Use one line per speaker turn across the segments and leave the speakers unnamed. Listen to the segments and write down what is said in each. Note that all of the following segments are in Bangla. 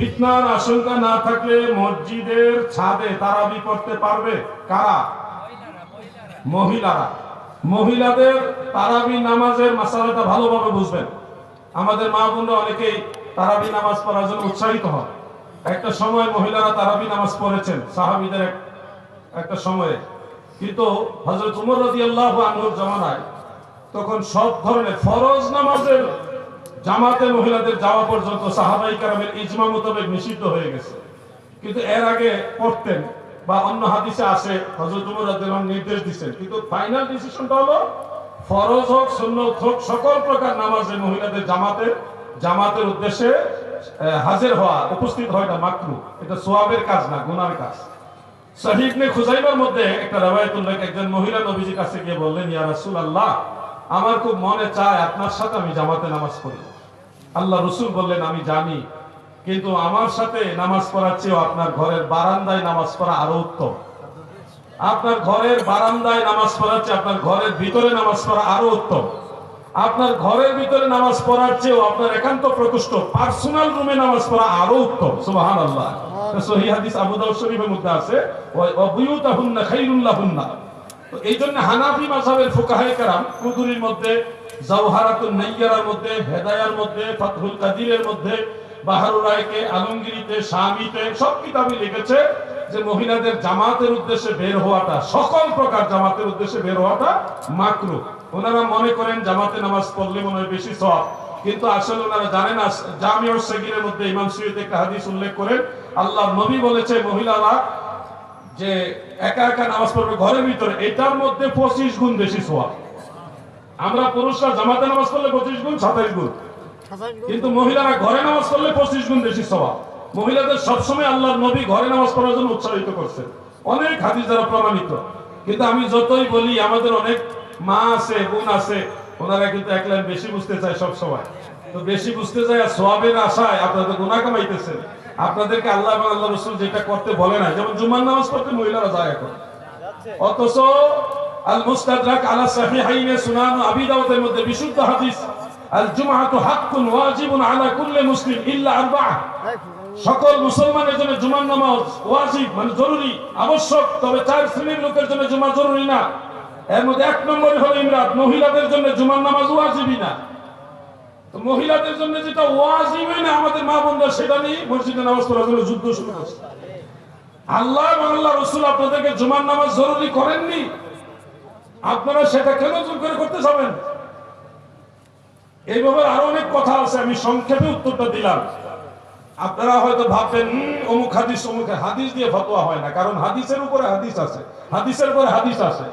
ফিতনার আশঙ্কা না থাকলে মসজিদের ছাদে তারাবি করতে পারবে? কারা? মহিলারা। মহিলাদের তারাবি নামাজের মাসালাটা ভালোভাবে বুঝবেন। আমাদের মা বোনরা অনেকেই তারাবি নামাজ পড়ার জন্য উৎসাহিত হন। একটা সময় মহিলারা তারাবি নামাজ পড়েছেন, সাহাবিদের এক- একটা সময়ে। কিন্তু হজরত উমর রাদিয়াল্লাহু আনহুর জামানায় তখন সব ধরনের ফরজ নামাজের জামাতে মহিলাদের যাওয়া পর্যন্ত সাহাবাই কারামের ইজমা মোতাবেক নিষিদ্ধ হয়ে গেছে। কিন্তু এর আগে পড়তেন বা অন্য হাদিসে আসে হজরত উমর রাদিয়াল্লাহু নির্দেশ দিচ্ছেন কিন্তু ফাইনাল ডিসিশনটা হলো, ফরজ হোক, সুন্নত হোক, সকল প্রকার নামাজে মহিলাদের জামাতে, জামাতের উদ্দেশ্যে হাজির হওয়া, উপস্থিত হওয়াটা মাকরু। এটা সোয়াবের কাজ না, গুনার কাজ। শহীদ নে খুজাইবার মধ্যে একটা রেওয়ায়ত উল্লেখ, একজন মহিলা নবীজির কাছে গিয়ে বললেন, ইয়া রাসূলুল্লাহ আমার খুব মনে চায় আপনার সাথে আমি জামাতে নামাজ পড়ি। আল্লাহ রসুল বললেন, আমি জানি, কিন্তু আমার সাথে নামাজ পড়ার চেয়েও আপনার ঘরের বারান্দায় নামাজ পড়া আরও উত্তম। আপনার ঘরের বারান্দায় নামাজ পড়ার চেয়ে আপনার ঘরের ভিতরে নামাজ পড়া আরও উত্তম। আপনার ঘরের ভিতরে নামাজ পড়ার চেয়েও আপনার একান্ত প্রকৃষ্ট পার্সোনাল রুমে নামাজ পড়া আরও উত্তম। সুবহানাল্লাহ। সহি হাদিস আবু দাউদ শরীফের মধ্যে আছে, ওয়া খাইরুল্লাহুন্না এই জন্য হানাফি কেরাম কুদুরির মধ্যে মধ্যে, হেদায়ার মধ্যে কাদিরের মধ্যে রায়কে আলমগিরিতে, শামিতে সব লিখেছে যে মহিলাদের জামাতের উদ্দেশ্যে বের হওয়াটা, সকল প্রকার জামাতের উদ্দেশ্যে বের হওয়াটা মাকরু। ওনারা মনে করেন জামাতে নামাজ পড়লে মনে হয় বেশি সব কিন্তু আসলে ওনারা জানেন না জামিউর সগীরের মধ্যে ইমাম সুয়ুত একটা হাদিস উল্লেখ করেন আল্লাহ নবী বলেছে, মহিলারা যে একা একা নামাজ পড়বে ঘরের ভিতরে এটার মধ্যে পঁচিশ গুণ বেশি সোয়াব। আমরা পুরুষরা জামাতে নামাজ পড়লে পঁচিশ গুণ সাতাইশ গুণ। কিন্তু মহিলারা ঘরে নামাজ পড়লে পঁচিশ গুণ বেশি স্বভাব মহিলাদের সবসময় আল্লাহর নবী ঘরে নামাজ পড়ার জন্য উৎসাহিত করছেন। অনেক হাদিস দ্বারা প্রমাণিত। কিন্তু আমি যতই বলি আমাদের অনেক মা আছে বোন আছে ওনারা কিন্তু এক লাইন বেশি বুঝতে চায় সব সময় তো বেশি বুঝতে চায় আর সোয়াবের আশায় আপনাদের গুণা কামাইতেছেন। আপনাদেরকে আল্লাহ এবং আল্লাহ রসুল যেটা করতে বলে না যেমন জুমার নামাজ পড়তে মহিলারা যায় এখন। অথচ আল মুস্তাদরাক আলা সাহিহাইনে সুনান আবি দাউদের মধ্যে বিশুদ্ধ হাদিস আল জুমআতু হাক্কুন ওয়াজিবুন আলা কুল্লি মুসলিম ইল্লা আরবা'a সকল মুসলমানের জন্য জুমার নামাজ ওয়াজিব মানে জরুরি আবশ্যক তবে চার শ্রেণির লোকের জন্য জুমা জরুরি না। এর মধ্যে এক নম্বরে হলো ইমরাত মহিলাদের জন্য জুমার নামাজ ওয়াজিবই না। মহিলাদের জন্য যেটা ওয়াজিবই না, আমাদের মা বোনরা সেটা নিয়ে মসজিদে নামাজ পড়ার জন্য যুদ্ধ শুরু করছে। আল্লাহ এবং আল্লাহ রসুল আপনাদেরকে জুমার নামাজ জরুরি করেননি। আপনারা সেটা কেন জোর করে করতে যাবেন? এইভাবে আরও অনেক কথা আছে, আমি সংক্ষেপে উত্তরটা দিলাম। আপনারা হয়তো ভাববেন অমুক হাদিস অমুক হাদিস দিয়ে ফতোয়া হয় না। কারণ হাদিসের উপরে হাদিস আছে, হাদিসের উপরে হাদিস আছে।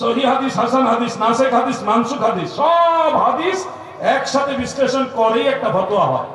সহি হাদিস, হাসান হাদিস, নাসেক হাদিস মানসুক হাদিস, সব হাদিস একসাথে বিশ্লেষণ করেই একটা ফতোয়া হয়।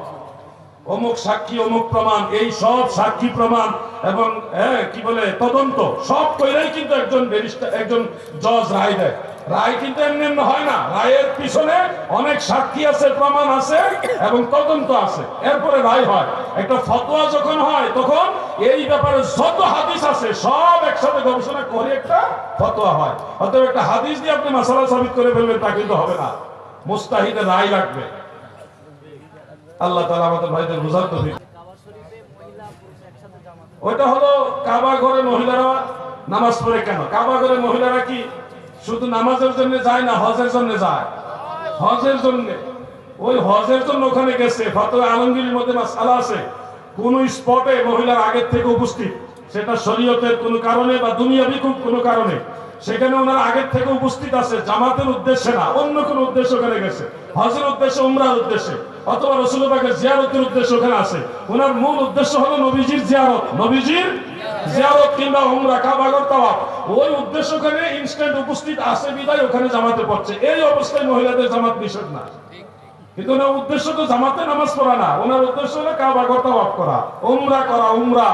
অমুক সাক্ষী অমুক প্রমাণ এই সব সাক্ষী প্রমাণ এবং হ্যাঁ, কি বলে তদন্ত সব কইরাই কিন্তু একজন ব্যারিস্টার একজন জজ রায় দেয়। রায় কিন্তু এমনি হয় না। রায়ের পিছনে অনেক সাক্ষী আছে প্রমাণ আছে এবং তদন্ত আছে। এরপরে রায় হয়। একটা ফতোয়া যখন হয় তখন এই ব্যাপারে যত হাদিস আছে সব একসাথে গবেষণা করে একটা ফতোয়া হয়। অতএব একটা হাদিস দিয়ে আপনি মাসালা সাবিত করে ফেলবেন তা কিন্তু হবে না। মুস্তাহিদের রায় লাগবে। আল্লাহ তাআলা আমাদের ভাইদের বুঝার তৌফিক। ওইটা হলো কাবা ঘরে মহিলারা নামাজ পড়ে কেন? কাবা ঘরে মহিলারা কি শুধু নামাজের জন্য যায় না হজের জন্য যায়? হজের জন্য। ওই হজের জন্য ওখানে গেছে। ফতোয়া আলমগীরের মধ্যে মাসালা আছে। কোন স্পটে মহিলার আগের থেকে উপস্থিত। সেটা শরীয়তের কোনো কারণে বা দুনিয়াবি কোনো কারণে। সেখানে ওনার আগের থেকে উপস্থিত আছে। জামাতের উদ্দেশ্যে না, অন্য কোন উদ্দেশ্য ওখানে গেছে। হজের উদ্দেশ্যে, উমরার উদ্দেশ্যে, অথবা রসুলবাগের জিয়ারতের উদ্দেশ্য ওখানে আছে। ওনার মূল উদ্দেশ্য হলো নবীজির জিয়ারত। নবীজির জিয়ারত কিংবা উমরা কাবাগর ওই উদ্দেশ্য ওখানে ইনস্ট্যান্ট উপস্থিত আছে, বিদায় ওখানে জামাতে পড়ছে। এই অবস্থায় মহিলাদের জামাত নিষেধ না। কিন্তু ওনার উদ্দেশ্য তো জামাতে নামাজ পড়া না। ওনার উদ্দেশ্য হলো কাবাগর তাওয়াফ করা। উমরা করা, উমরা।